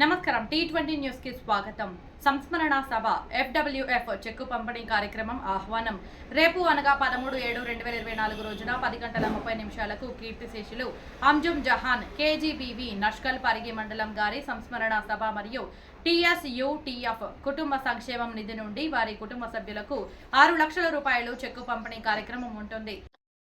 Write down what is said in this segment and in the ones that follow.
నమస్కారం. T twenty న్యూస్కి స్వాగతం. సంస్మరణ సభ ఎఫ్డబ్ల్యూఎఫ్ చెక్కు పంపిణీ కార్యక్రమం ఆహ్వానం. రేపు అనగా పదమూడు ఏడు రెండు వేల ఇరవై నాలుగు రోజున పది గంటల ముప్పై నిమిషాలకు కీర్తిశేషులు అంజుమ్ జహాన్ కేజీబీవి నష్కల్ పరిగి మండలం గారి సంస్మరణ సభ మరియు టీఎస్యుటిఎఫ్ కుటుంబ సంక్షేమం నిధి నుండి వారి కుటుంబ సభ్యులకు ఆరు లక్షల రూపాయలు చెక్కు పంపిణీ కార్యక్రమం ఉంటుంది.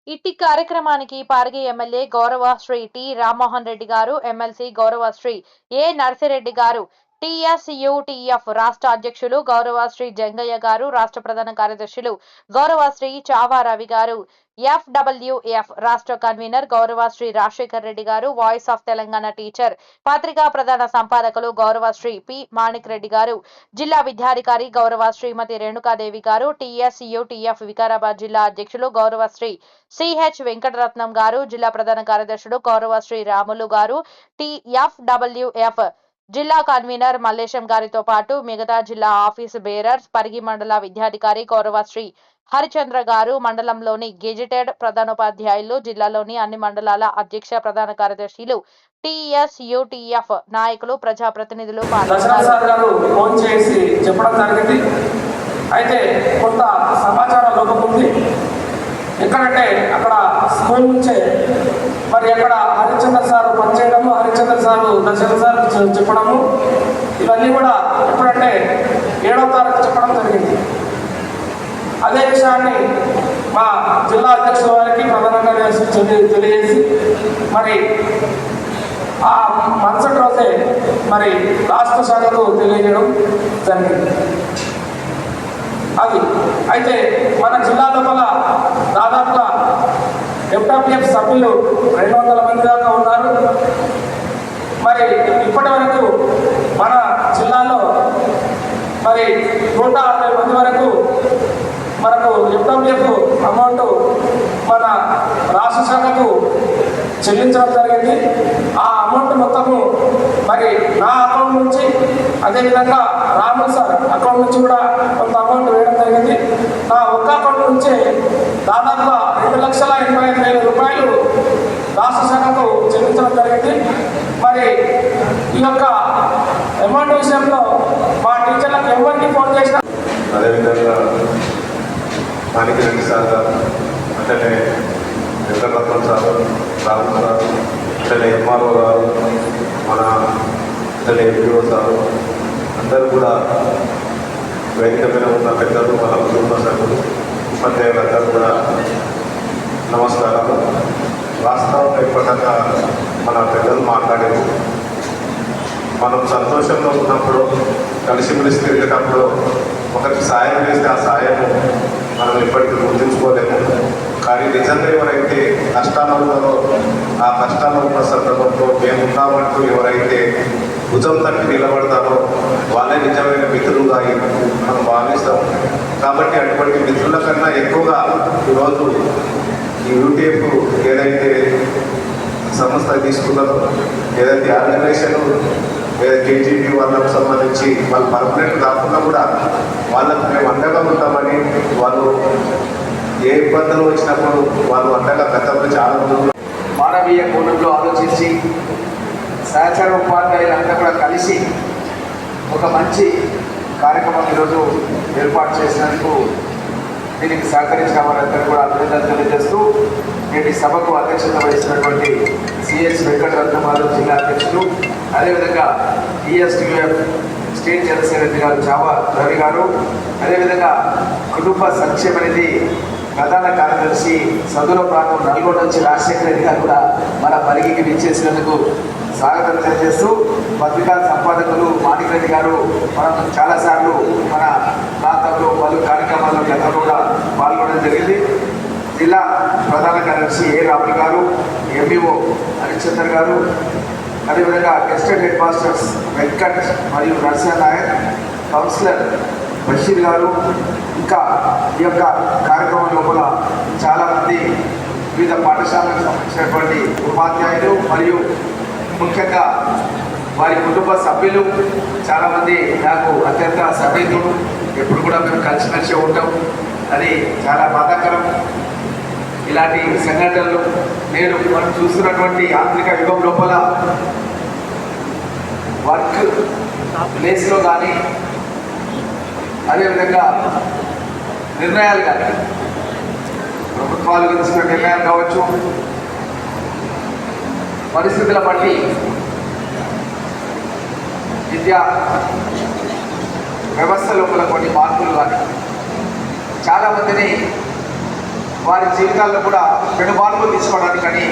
ఇట్టి కార్యక్రమానికి పార్గి ఎమ్మెల్యే గౌరవ శ్రీ టి రామ్మోహన్ రెడ్డి గారు ఎమ్మెల్సీ గౌరవ శ్రీ ఏ నర్సిరెడ్డి గారు టిఎస్యుటిఎఫ్ రాష్ట్ర అధ్యక్షులు గౌరవ శ్రీ జంగయ్య గారు రాష్ట్ర ప్రధాన కార్యదర్శులు గౌరవ శ్రీ చావా రవి గారు ఎఫ్డబ్ల్యూఎఫ్ రాష్ట్ర కన్వీనర్ గౌరవ శ్రీ రాజశేఖర్ రెడ్డి గారు వాయిస్ ఆఫ్ తెలంగాణ టీచర్ పత్రికా ప్రధాన సంపాదకులు గౌరవ శ్రీ పి మాణిక్ రెడ్డి గారు జిల్లా విద్యాధికారి గౌరవ శ్రీమతి రేణుకాదేవి గారు టిఎస్యుటిఎఫ్ వికారాబాద్ జిల్లా అధ్యక్షులు గౌరవ శ్రీ సిహెచ్ వెంకటరత్నం గారు జిల్లా ప్రధాన కార్యదర్శులు గౌరవ శ్రీ రాములు గారు టిఎఫ్డబ్ల్యూఎఫ్ జిల్లా కన్వీనర్ మల్లేశం గారితో పాటు మిగతా జిల్లా ఆఫీస్ బేరర్స్ పరిగి మండల విద్యాధికారి గౌరవ శ్రీ హరిచంద్ర గారు మండలంలోని గెజిటెడ్ ప్రధానోపాధ్యాయులు జిల్లాలోని అన్ని మండలాల అధ్యక్ష ప్రధాన కార్యదర్శులు టిఎస్యుటిఎఫ్ నాయకులు ప్రజాప్రతినిధులు పాల్గొన్నారు. చెప్పడం జరిగింది. అయితే కొంత సమాచారం లోపం ఉంది. ఎక్కడంటే అక్కడ స్కూల్ నుంచే మరి అక్కడ హరిచంద్ర సార్ పనిచేయడము హరిచంద్ర సారు దశరథ సార్ చెప్పడము ఇవన్నీ కూడా ఎప్పుడంటే ఏడవ తారీఖు చెప్పడం జరిగింది. అదే విషయాన్ని మా జిల్లా అధ్యక్షుల వారికి ప్రధానంగా చేసి తెలియజేసి మరి ఆ మరుసటి రోజే మరి రాష్ట్ర శాఖకు తెలియజేయడం జరిగింది. అది. అయితే మన జిల్లా లోపల దాదాపుగా ఎఫ్డబ్ల్యూఎఫ్ సభ్యులు రెండు వందల మంది దాకా ఉన్నారు. మరి ఇప్పటి వరకు మన జిల్లాలో మరి నూట అరవై మంది వరకు మనకు ఎఫ్డబ్ల్యూఎఫ్ అమౌంట్ మన రాష్ట్ర శాఖకు చెల్లించడం జరిగింది. ఆ అమౌంట్ మొత్తము మరి నా అకౌంట్ నుంచి అదేవిధంగా రాముల్ సార్ అకౌంట్ నుంచి కూడా కొంత అమౌంట్ వేయడం జరిగింది. నా ఒక్క అకౌంట్ నుంచే దాదాపుగా రెండు లక్షల ఎనభై ఐదు వేల రూపాయలు రాష్ట్ర శాఖకు చెల్లించడం జరిగింది. మరి ఈ యొక్క అమౌంట్ విషయంలో మా టీచర్లకు ఎవరికి ఫోన్ చేసినా అదేవిధంగా దానికి రెండు సార్లు అంటే వెంకటరత్నం సార్ రాహుల్ సార్ అంటే ఎంఆర్ఓ గారు మన అంటే ఎంపీఓ సార్ అందరూ కూడా వేదిక మీద ఉన్న పెద్దలు మన కుటుంబ ఉపాధ్యాయులందరూ కూడా నమస్కారాలు వాస్తవంగా ఇప్పటిదాకా మన పెద్దలు మాట్లాడారు. మనం సంతోషంలో ఉన్నప్పుడు కలిసిమెలిసి తిరిగేటప్పుడు ఒకరికి సాయం చేస్తే ఆ సాయం మనం ఎప్పటికీ గుర్తుంచుకోలేము. కానీ నిజంగా ఎవరైతే కష్టాలలో ఆ కష్టాలు ఉన్న సందర్భంలో మేము ఎవరైతే భుజం తట్టి నిలబడతారో వాళ్ళే నిజమైన మిత్రులుగా మనం భావిస్తాం. కాబట్టి అటువంటి మిత్రుల కన్నా ఎక్కువగా ఈరోజు ఈ యూటీఎఫ్ ఏదైతే సంస్థ తీసుకున్నారు ఏదైతే ఆర్గనైజేషన్ లేదా కేజీబీ వాళ్ళకు సంబంధించి వాళ్ళు పర్మనెంట్ కాకుండా కూడా వాళ్ళకు మేము అండగా ఉంటామని వాళ్ళు ఏ ఇబ్బందులు వచ్చినప్పుడు వాళ్ళు అండగా గతంలో చాలా మంది మానవీయ కోణంలో ఆలోచించి సహచర ఉపాధ్యాయులంతా కూడా కలిసి ఒక మంచి కార్యక్రమం ఈరోజు ఏర్పాటు చేసినందుకు దీనికి సహకరించిన వారందరూ కూడా అభినందనలు తెలియజేస్తూ నేటి సభకు అధ్యక్షత వహిస్తున్నటువంటి సిఎస్ వెంకట గారు జిల్లా అధ్యక్షులు అదేవిధంగా ఈఎస్టీఎఫ్ స్టేట్ జనరల్ సెక్రటరీ గారు చావా రవి గారు అదేవిధంగా కుటుంబ సంక్షేమ నిధి ప్రధాన కార్యదర్శి సదుల ప్రాంతం నల్గొండ నుంచి రాజశేఖర రెడ్డి గారు కూడా మన పరిగికి విచ్చేసినందుకు స్వాగతం తెలియజేస్తూ పత్రికా సంపాదకులు మాణిక్రెడ్డి గారు మనం చాలాసార్లు మన ప్రాంతంలో పలు కార్యక్రమాల్లో గతంలో కూడా పాల్గొనడం జరిగింది. జిల్లా ప్రధాన కార్యదర్శి ఏ రాములు గారు ఎంఈఓ హరిచందర్ గారు అదేవిధంగా అసిస్టెంట్ హెడ్ మాస్టర్స్ వెంకట్ మరియు నరసింహనాయక్ కౌన్సిలర్ బషీర్ గారు ఇంకా ఈ యొక్క కార్యక్రమం లోపల చాలామంది వివిధ పాఠశాలకు సంబంధించినటువంటి ఉపాధ్యాయులు మరియు ముఖ్యంగా వారి కుటుంబ సభ్యులు చాలామంది నాకు అత్యంత సన్నిహితులు. ఎప్పుడు కూడా మేము కలిసిమెలిసి ఉంటాం. అది చాలా బాధాకరం. ఇలాంటి సంఘటనలు నేను మనం చూస్తున్నటువంటి ఆధునిక యుగం లోపల వర్క్ ప్లేస్లో కానీ అదేవిధంగా నిర్ణయాలు కానీ ప్రభుత్వాలు తీసుకున్న నిర్ణయాలు కావచ్చు పరిస్థితుల బట్టి విద్యా వ్యవస్థ లోపల కొన్ని మార్పులు కానీ చాలామందిని వారి జీవితాల్లో కూడా పెను మార్పులు తీసుకోవడానికి కానీ